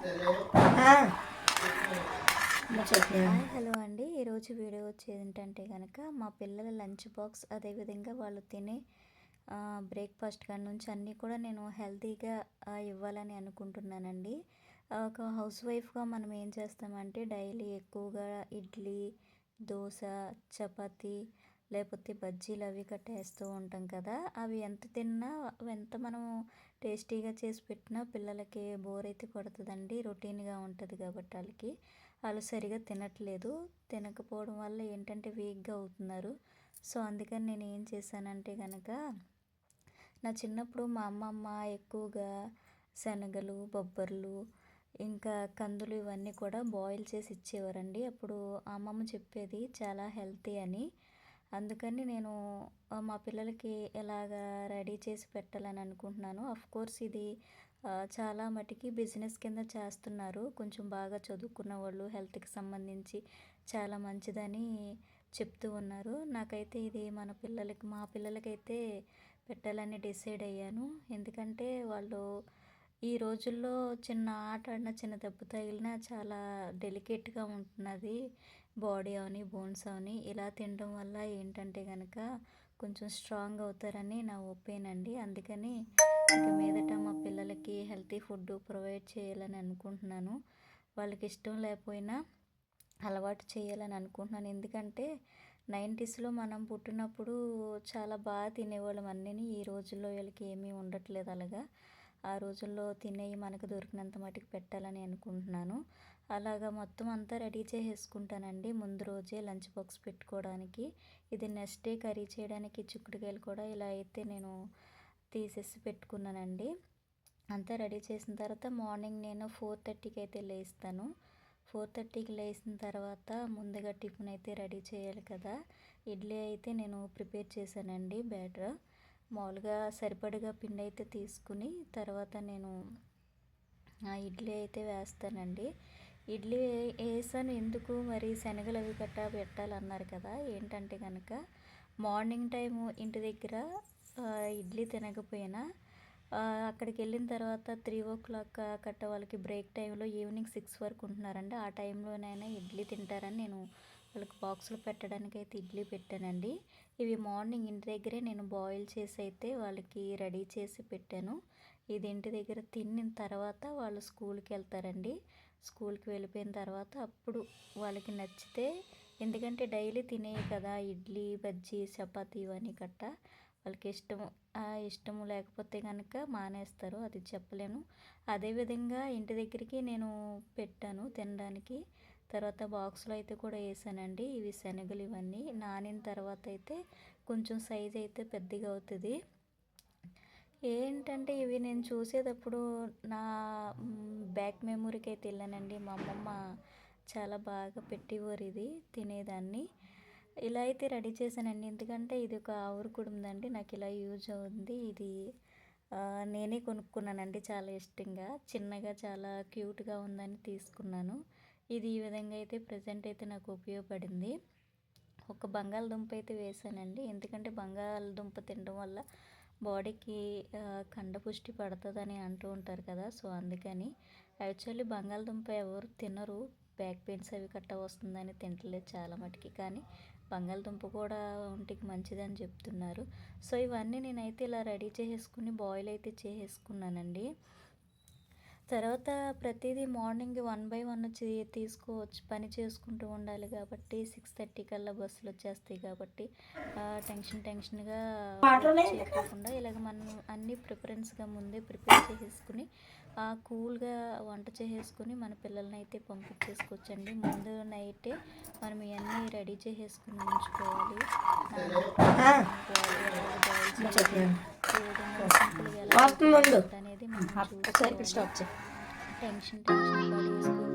Hi hello అండి. ఈరోజు video వచ్చేది ఏంటంటే కనుక మా పిల్లల లంచ్ బాక్స్ అదేవిధంగా వాళ్ళు తినే బ్రేక్ఫాస్ట్ కాడి నుంచి అన్నీ కూడా నేను హెల్తీగా ఇవ్వాలని అనుకుంటున్నానండి. ఒక హౌస్ వైఫ్గా మనం ఏం చేస్తామంటే డైలీ ఎక్కువగా ఇడ్లీ దోశ చపాతీ లేకపోతే బజ్జీలు అవి కట్టేస్తూ ఉంటాం కదా అవి ఎంత తిన్నా ఎంత మనం టేస్టీగా చేసి పెట్టినా పిల్లలకి బోర్ అయితే కొడుతుందండి రొటీన్గా ఉంటుంది కాబట్టి వాళ్ళకి. వాళ్ళు సరిగా తినట్లేదు. తినకపోవడం వల్ల ఏంటంటే వీక్గా అవుతున్నారు. సో అందుకని నేను ఏం చేశానంటే కనుక నా చిన్నప్పుడు మా అమ్మమ్మ ఎక్కువగా శనగలు బొబ్బర్లు ఇంకా కందులు ఇవన్నీ కూడా బాయిల్ చేసి ఇచ్చేవారండి. అప్పుడు అమ్మమ్మ చెప్పేది చాలా హెల్తీ అని. అందుకని నేను మా పిల్లలకి ఎలాగా రెడీ చేసి పెట్టాలని అనుకుంటున్నాను. అఫ్ కోర్స్ ఇది చాలా మటుకి బిజినెస్ కింద చేస్తున్నారు. కొంచెం బాగా చదువుకున్న వాళ్ళు హెల్త్కి సంబంధించి చాలా మంచిదని చెప్తూ ఉన్నారు. నాకైతే ఇది మన పిల్లలకి మా పిల్లలకైతే పెట్టాలని డిసైడ్ అయ్యాను. ఎందుకంటే వాళ్ళు ఈ రోజుల్లో చిన్న ఆట ఆడినా చిన్న దెబ్బ తగిలినా చాలా డెలికేట్గా ఉంటున్నది. బాడీ అని బోన్స్ అవని ఇలా తినడం వల్ల ఏంటంటే కనుక కొంచెం స్ట్రాంగ్ అవుతారని నా ఒపీనియన్ అండి. అందుకని ఇక మీదట మా పిల్లలకి హెల్తీ ఫుడ్ ప్రొవైడ్ చేయాలని అనుకుంటున్నాను. వాళ్ళకి ఇష్టం లేకపోయినా అలవాటు చేయాలని అనుకుంటున్నాను. ఎందుకంటే నైంటీస్లో మనం పుట్టినప్పుడు చాలా బాగా తినేవాళ్ళం. అన్నీ ఈ రోజుల్లో వీళ్ళకి ఏమీ ఉండట్లేదు అలాగా. ఆ రోజుల్లో తినేవి మనకు దొరికినంత మటుకు పెట్టాలని అనుకుంటున్నాను. అలాగా మొత్తం అంతా రెడీ చేసేసుకుంటానండి. ముందు రోజే లంచ్ బాక్స్ పెట్టుకోవడానికి. ఇది నెక్స్ట్ డే కర్రీ చేయడానికి చిక్కుడుకాయలు కూడా ఇలా అయితే నేను తీసేసి పెట్టుకున్నానండి. అంతా రెడీ చేసిన తర్వాత మార్నింగ్ నేను ఫోర్ థర్టీకి అయితే లేస్తాను. ఫోర్ థర్టీకి లేచిన తర్వాత ముందుగా టిఫిన్ అయితే రెడీ చేయాలి కదా. ఇడ్లీ అయితే నేను ప్రిపేర్ చేశానండి బ్యాటర్. మామూలుగా సరిపడగా పిండి అయితే తీసుకుని తర్వాత నేను ఆ ఇడ్లీ అయితే వేస్తానండి. ఇడ్లీ వేసాను ఎందుకు? మరి శనగలు అవి గట్ట పెట్టాలన్నారు కదా ఏంటంటే కనుక మార్నింగ్ టైము ఇంటి దగ్గర ఇడ్లీ తినకపోయినా అక్కడికి వెళ్ళిన తర్వాత త్రీ ఓ క్లాక్ కట్ట వాళ్ళకి బ్రేక్ టైంలో ఈవినింగ్ సిక్స్ వరకు ఉంటున్నారండి. ఆ టైంలోనైనా ఇడ్లీ తింటారని నేను వాళ్ళకి బాక్సులు పెట్టడానికి అయితే ఇడ్లీ పెట్టానండి. ఇవి మార్నింగ్ ఇంటి దగ్గరే నేను బాయిల్ చేసి అయితే వాళ్ళకి రెడీ చేసి పెట్టాను. ఇది ఇంటి దగ్గర తిన్న తర్వాత వాళ్ళు స్కూల్కి వెళ్తారండి. స్కూల్కి వెళ్ళిపోయిన తర్వాత అప్పుడు వాళ్ళకి నచ్చితే ఎందుకంటే డైలీ తినేవి కదా ఇడ్లీ బజ్జీ చపాతీ ఇవన్నీ కట్ట వాళ్ళకి ఇష్టం ఆ ఇష్టము లేకపోతే కనుక మానేస్తారు అది చెప్పలేను. అదేవిధంగా ఇంటి దగ్గరికి నేను పెట్టాను తినడానికి. తర్వాత బాక్స్లో అయితే కూడా వేసానండి. ఇవి శనగలు ఇవన్నీ. నానిన తర్వాత అయితే కొంచెం సైజ్ అయితే పెద్దగా అవుతుంది. ఏంటంటే ఇవి నేను చూసేటప్పుడు నా బ్యాక్ మెమొరీకి అయితే వెళ్ళానండి. మా అమ్మమ్మ చాలా బాగా పెట్టేవారు ఇది తినేదాన్ని. ఇలా అయితే రెడీ చేశానండి. ఎందుకంటే ఇది ఒక ఆవురు కుడుందండి నాకు ఇలా యూజ్ అవుతుంది ఇది నేనే కొనుక్కున్నానండి చాలా ఇష్టంగా. చిన్నగా చాలా క్యూట్గా ఉందని తీసుకున్నాను. ఇది ఈ విధంగా అయితే ప్రజెంట్ అయితే నాకు ఉపయోగపడింది. ఒక బంగాళదుంప అయితే వేసానండి ఎందుకంటే బంగాళదుంప తినడం వల్ల బాడీకి కండపుష్టి పడుతుందని అంటూ ఉంటారు కదా సో అందుకని యాక్చువల్లీ బంగాళదుంప ఎవరు తినరు బ్యాక్ పెయిన్స్ అవి కట్ట వస్తుందని తింటలేదు చాలా మటుకి. కానీ బంగాళదుంప కూడా ఒంటికి మంచిదని చెప్తున్నారు. సో ఇవన్నీ నేనైతే ఇలా రెడీ చేసేసుకుని బాయిల్ అయితే చేసేసుకున్నానండి తర్వాత ప్రతిదీ మార్నింగ్ వన్ బై వన్ వచ్చి తీసుకోవచ్చు. పని చేసుకుంటూ ఉండాలి కాబట్టి సిక్స్ థర్టీ కల్లా బస్సులు వచ్చేస్తాయి కాబట్టి టెన్షన్ టెన్షన్గా చేయకుండా ఇలాగ మనం అన్ని ప్రిఫరెన్స్గా ముందే ప్రిపేర్ చేసేసుకుని ఆ, కూల్గా వంట చేసేసుకుని మన పిల్లల్ని అయితే పంపించేసుకోవచ్చండి. ముందు నైటే మనం ఇవన్నీ రెడీ చేసేసుకుని ఉంచుకోవాలి. అనేది టెన్షన్ టెన్షన్